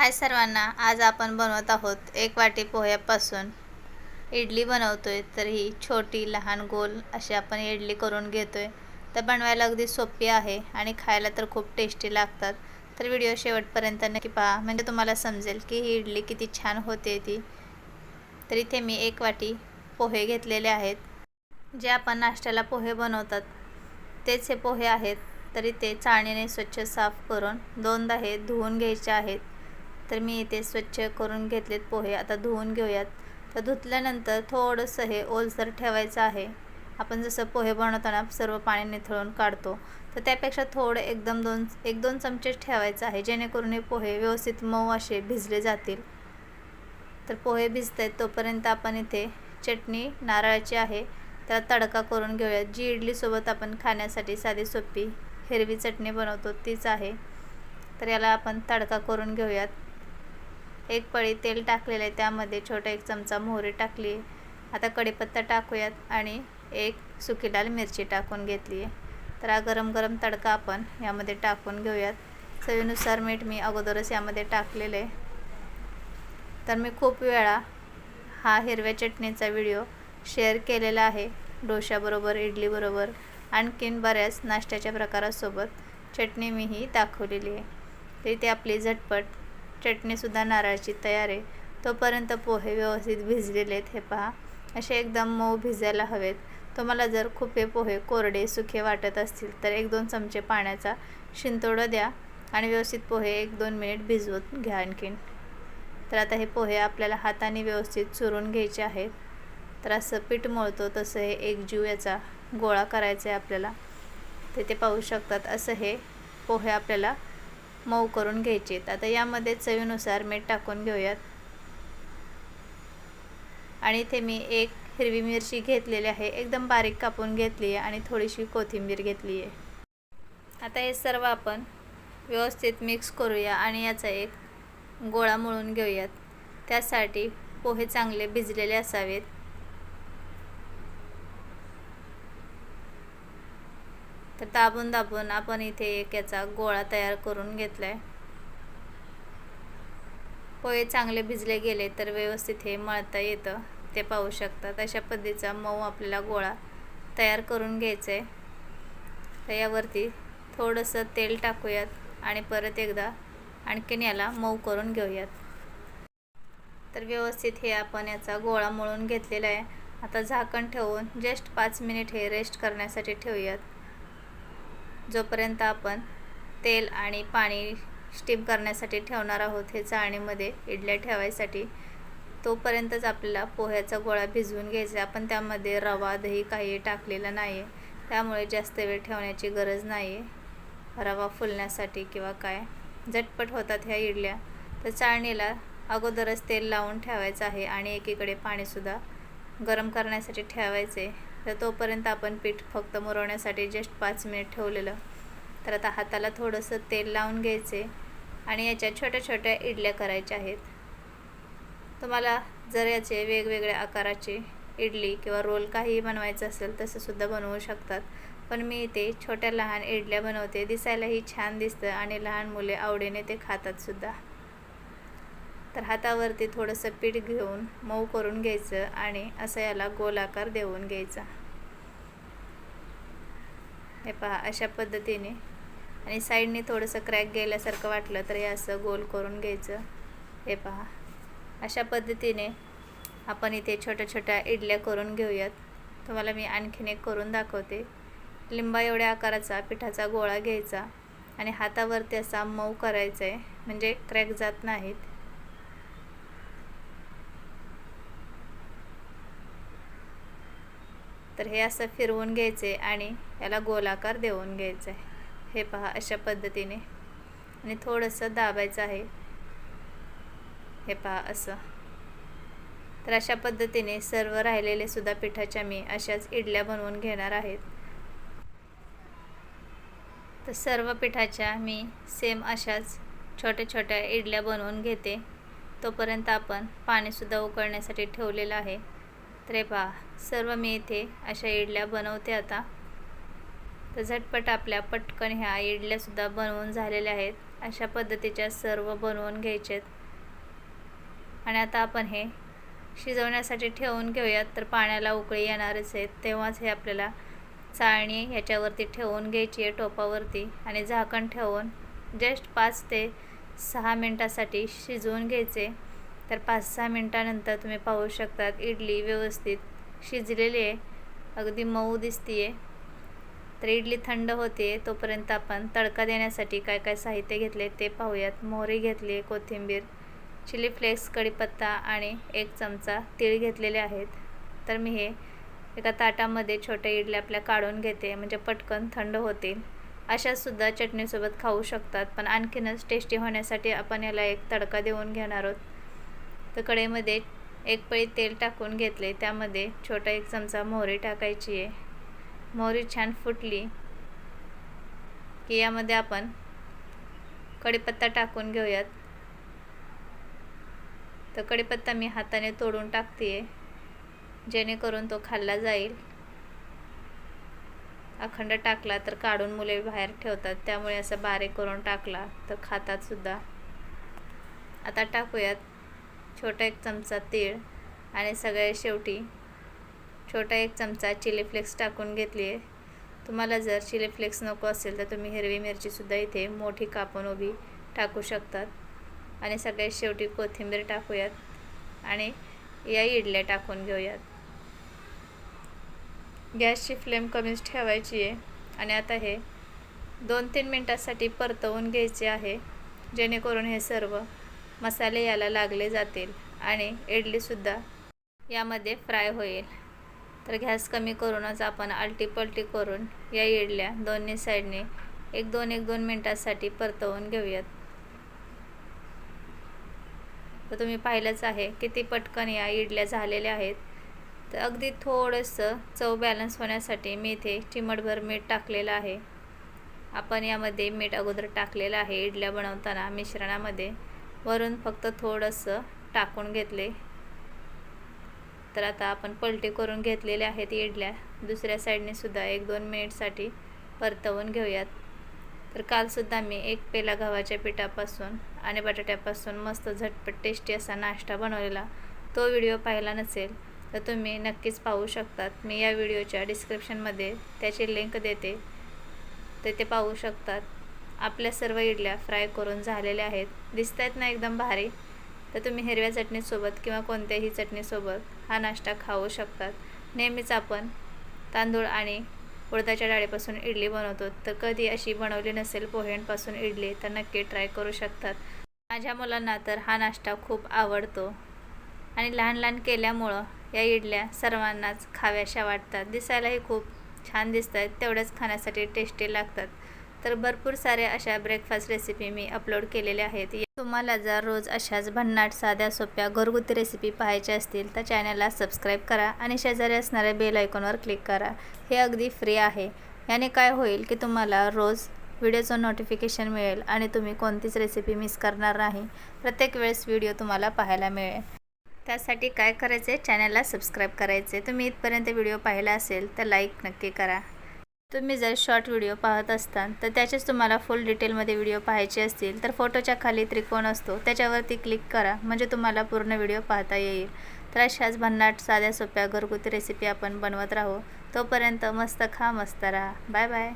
हाय सर्वांना आज आपण बनवत आहोत एक वाटी पोह्यापासून. इडली बनवतोय तर ही छोटी लहान गोल अशी आपण इडली करून घेतोय. तर बनवायला अगदी सोपी आहे आणि खायला तर खूप टेस्टी लागतात. तर व्हिडिओ शेवटपर्यंत नक्की पहा. म्हणजे तुम्हाला समजेल की ही इडली किती छान होते ती. तर इथे मी एक वाटी पोहे घेतलेले आहेत. जे आपण नाश्त्याला पोहे बनवतात तेच हे पोहे आहेत. तर इथे चाळणीने स्वच्छ साफ करून दोनदा हे धुवून घ्यायचे आहेत. तर मी इथे स्वच्छ करून घेतलेत पोहे. आता धुवून घेऊयात. तर धुतल्यानंतर थोडंसं हे ओलसर ठेवायचं आहे. आपण जसं पोहे बनवताना सर्व पाणी निथळून काढतो तर त्यापेक्षा थोडं एकदम दोन एक दोन चमचेच ठेवायचं आहे जेणेकरून हे पोहे व्यवस्थित मऊ असे भिजले जातील. तर पोहे भिजत आहेत तोपर्यंत आपण इथे चटणी नारळाची आहे त्याला तडका करून घेऊयात. जी इडलीसोबत आपण खाण्यासाठी साधी सोपी हिरवी चटणी बनवतो तीच आहे. तर याला आपण तडका करून घेऊयात. एक पळी तेल टाकलेलं आहे त्यामध्ये छोटा एक चमचा मोहरी टाकली आहे. आता कढीपत्ता टाकूयात आणि एक सुकी लाल मिरची टाकून घेतली आहे. तर हा गरम गरम तडका आपण यामध्ये टाकून घेऊयात. चवीनुसार मीठ मी अगोदरच यामध्ये टाकलेलं आहे. तर मी खूप वेळा हा हिरव्या चटणीचा व्हिडिओ शेअर केलेला आहे डोशाबरोबर इडलीबरोबर आणखीन बऱ्याच नाश्त्याच्या प्रकारासोबत. चटणी मीही दाखवलेली आहे. तर इथे आपली झटपट चटणीसुद्धा नारळाची तयार आहे. तोपर्यंत पोहे व्यवस्थित भिजलेले आहेत हे पहा. असे एकदम मऊ भिजायला हवेत. तुम्हाला जर खूप हे पोहे कोरडे सुखे वाटत असतील तर एक दोन चमचे पाण्याचा शिंतोडं द्या आणि व्यवस्थित पोहे एक दोन मिनिट भिजवत घ्या आणखीन. तर आता हे पोहे आपल्याला हाताने व्यवस्थित चुरून घ्यायचे आहेत. तर असं पीठ मळतो तसं हे एक जीव याचा गोळा करायचा आहे आपल्याला. ते ते पाहू शकतात असं हे पोहे आपल्याला मऊ करून घ्यायचे. आहेत आता यामध्ये चवीनुसार मीठ टाकून घेऊयात. आणि इथे मी एक हिरवी मिरची घेतलेली आहे. एकदम बारीक कापून घेतली आहे आणि थोडीशी कोथिंबीर घेतली आहे. आता हे सर्व आपण व्यवस्थित मिक्स करूया आणि याचा एक गोळा मळून घेऊयात. त्यासाठी पोहे चांगले भिजलेले असावेत. तर दाबून दाबून आपण इथे एक याचा गोळा तयार करून घेतला आहे पोहे चांगले भिजले गेले तर व्यवस्थित हे मळता येतं ते पाहू शकतात. अशा पद्धतीचा मऊ आपल्याला गोळा तयार करून घ्यायचा आहे तर यावरती थोडंसं तेल टाकूयात आणि परत एकदा आणखीन याला मऊ करून घेऊयात. तर व्यवस्थित हे आपण याचा गोळा मळून घेतलेला आहे. आता झाकण ठेवून जस्ट पाच मिनिट हे रेस्ट करण्यासाठी ठेवूयात. जोपर्यंत आपण तेल आणि पाणी स्टीम करण्यासाठी ठेवणार आहोत हे चाळणीमध्ये इडल्या ठेवायसाठी तोपर्यंतच आपल्याला पोह्याचा गोळा भिजवून घ्यायचा आपण त्यामध्ये रवा दही काही टाकलेलं नाही आहे त्यामुळे जास्त वेळ ठेवण्याची गरज नाही आहे रवा फुलण्यासाठी किंवा काय झटपट होतात ह्या इडल्या तर चाळणीला अगोदरच तेल लावून ठेवायचं आहे आणि एकीकडे पाणीसुद्धा गरम करण्यासाठी ठेवायचे. तर तोपर्यंत आपण पीठ फक्त मुरवण्यासाठी जस्ट पाच मिनिट ठेवलेलं. तर आता हाताला थोडंसं तेल लावून घ्यायचे आणि याच्या छोट्या छोट्या इडल्या करायच्या आहेत. तुम्हाला जर याचे वेगवेगळ्या आकाराचे इडली किंवा रोल काहीही बनवायचं असेल तसंसुद्धा बनवू शकतात. पण मी इथे छोट्या लहान इडल्या बनवते. दिसायलाही छान दिसतं आणि लहान मुले आवडीने ते खातातसुद्धा तर हातावरती थोडंसं पीठ घेऊन मऊ करून घ्यायचं आणि असं याला गोलाकार देऊन घ्यायचा. हे पहा अशा पद्धतीने. आणि साईडने थोडंसं क्रॅक गेल्यासारखं वाटलं तर हे असं गोल करून घ्यायचं. हे पहा अशा पद्धतीने आपण इथे छोट्या छोट्या इडल्या करून घेऊयात. तुम्हाला मी आणखीन एक करून दाखवते. लिंबा एवढ्या आकाराचा पिठाचा गोळा घ्यायचा आणि हातावरती असा मऊ करायचा आहे म्हणजे क्रॅक जात नाहीत. तर हे असं फिरवून घ्यायचे आणि याला गोलाकार देऊन घ्यायचं. आहे हे पहा अशा पद्धतीने. आणि थोडंसं दाबायचं आहे. हे पहा असं. तर अशा पद्धतीने सर्व राहिलेले सुद्धा पिठाच्या मी अशाच इडल्या बनवून घेणार आहेत. तर सर्व पिठाच्या मी सेम अशाच छोट्या छोट्या इडल्या बनवून घेते. तोपर्यंत आपण पाणीसुद्धा उकळण्यासाठी ठेवलेलं आहे. तर पहा सर्व मी इथे अशा इडल्या बनवते आता. तर झटपट आपल्या पटकन ह्या इडल्यासुद्धा बनवून झालेल्या आहेत. अशा पद्धतीच्या सर्व बनवून घ्यायचेत. आणि आता आपण हे शिजवण्यासाठी ठेवून घेऊयात तर पाण्याला उकळी येणारच आहेत तेव्हाच हे आपल्याला चाळणी ह्याच्यावरती ठेवून घ्यायची आहे टोपावरती. आणि झाकण ठेवून जस्ट पाच ते सहा मिनटासाठी शिजवून घ्यायचे. तर पाच सहा मिनटानंतर तुम्ही पाहू शकतात इडली व्यवस्थित शिजलेली आहे. अगदी मऊ दिसते आहे तर इडली थंड होते तोपर्यंत आपण तडका देण्यासाठी काय काय साहित्य घेतले ते पाहूयात. मोहरी घेतली कोथिंबीर चिली फ्लेक्स कढीपत्ता आणि एक चमचा तीळ घेतलेले आहेत. तर मी हे एका ताटामध्ये छोट्या इडल्या आपल्या काढून घेते म्हणजे पटकन थंड होतील. अशासुद्धा चटणीसोबत खाऊ शकतात पण आणखीनच टेस्टी होण्यासाठी आपण याला एक तडका देऊन घेणार आहोत. तर कढईमध्ये एक पळी तेल टाकून घेतले. त्यामध्ये छोटा एक चमचा मोहरी टाकायची आहे. मोहरी छान फुटली की यामध्ये आपण कढीपत्ता टाकून घेऊयात. तर कढीपत्ता मी हाताने तोडून टाकते जेणेकरून तो खाल्ला जाईल. अखंड टाकला तर काढून मुले बाहेर ठेवतात. त्यामुळे असं बारीक करून टाकला तर खातात सुद्धा. आता टाकूयात. छोटा एक चमचा तीळ आणि सगळ्या शेवटी छोटा एक चमचा चिली फ्लेक्स टाकून घेतली आहे. तुम्हाला जर चिली फ्लेक्स नको असेल तर तुम्ही हिरवी मिरचीसुद्धा इथे मोठी कापून उभी टाकू शकतात. आणि सगळ्यात शेवटी कोथिंबीर टाकूयात आणि या इडल्या टाकून घेऊयात. गॅसची फ्लेम कमीच ठेवायची आहे आणि आता हे दोन तीन मिनटासाठी परतवून घ्यायचे आहे जेणेकरून हे सर्व मसाले याला लागले जातील आणि इडलीसुद्धा यामध्ये फ्राय होईल. तर गॅस कमी करूनच आपण आलटीपलटी करून या इडल्या दोन्ही साईडने एक दोन एक दोन मिनटासाठी परतवून घेऊयात. तर तुम्ही पाहिलंच आहे किती पटकन या इडल्या झालेल्या आहेत. तर अगदी थोडंसं चव बॅलन्स होण्यासाठी मी इथे चिमटभर मीठ टाकलेलं आहे. आपण यामध्ये मीठ अगोदर टाकलेलं आहे इडल्या बनवताना मिश्रणामध्ये. वरून फक्त थोडंसं टाकून घेतले. तर आता आपण पलटी करून घेतलेल्या आहेत इडल्या. दुसऱ्या साईडने सुद्धा एक दोन मिनिटसाठी परतवून घेऊयात. तर कालसुद्धा मी एक पेला गव्हाच्या पिठापासून आणि बटाट्यापासून मस्त झटपट टेस्टी असा नाश्ता बनवलेला. तो व्हिडिओ पाहिला नसेल तर तुम्ही नक्कीच पाहू शकतात. मी या व्हिडिओच्या डिस्क्रिप्शनमध्ये त्याची लिंक देते. तर ते पाहू शकतात. आपल्या सर्व इडल्या फ्राय करून झालेल्या आहेत. दिसत आहेत ना एकदम भारी? तर तुम्ही हिरव्या चटणीसोबत किंवा कोणत्याही चटणीसोबत हा नाश्ता खाऊ शकतात. नेहमीच आपण तांदूळ आणि उडदाच्या डाळीपासून इडली बनवतो. तर कधी अशी बनवली नसेल पोह्यांपासून इडली तर नक्की ट्राय करू शकतात. माझ्या मुलांना तर हा नाश्ता खूप आवडतो. आणि लहान लहान केल्यामुळं या इडल्या सर्वांनाच खाव्याशा वाटतात. दिसायलाही खूप छान दिसत आहेत तेवढ्याच खाण्यासाठी टेस्टी लागतात. तर भरपूर साऱ्या अशा ब्रेकफास्ट रेसिपी मी अपलोड केलेल्या आहेत. तुम्हाला जर रोज अशाच भन्नाट साध्या सोप्या घरगुती रेसिपी पाहायच्या असतील तर चॅनलला सबस्क्राईब करा आणि शेजारी असणाऱ्या बेल आयकॉनवर क्लिक करा. हे अगदी फ्री आहे. याने काय होईल की तुम्हाला रोज व्हिडिओचं नोटिफिकेशन मिळेल आणि तुम्ही कोणतीच रेसिपी मिस करणार नाही. प्रत्येक वेळेस व्हिडिओ तुम्हाला पाहायला मिळेल. त्यासाठी काय करायचे चॅनलला सबस्क्राईब करायचे तुम्ही इथपर्यंत व्हिडिओ पाहिला असेल तर लाईक नक्की करा. तुम्ही जर शॉर्ट व्हिडिओ पाहत असताल तर त्याचेच तुम्हाला फुल डिटेलमध्ये व्हिडिओ पाहायचे असतील. तर फोटोच्या खाली त्रिकोण असतो. त्याच्यावरती क्लिक करा म्हणजे तुम्हाला पूर्ण व्हिडिओ पाहता येईल. तर अशाच भन्नाट साध्या सोप्या घरगुती रेसिपी आपण बनवत राहू. तोपर्यंत मस्त खा मस्त राहा. Bye bye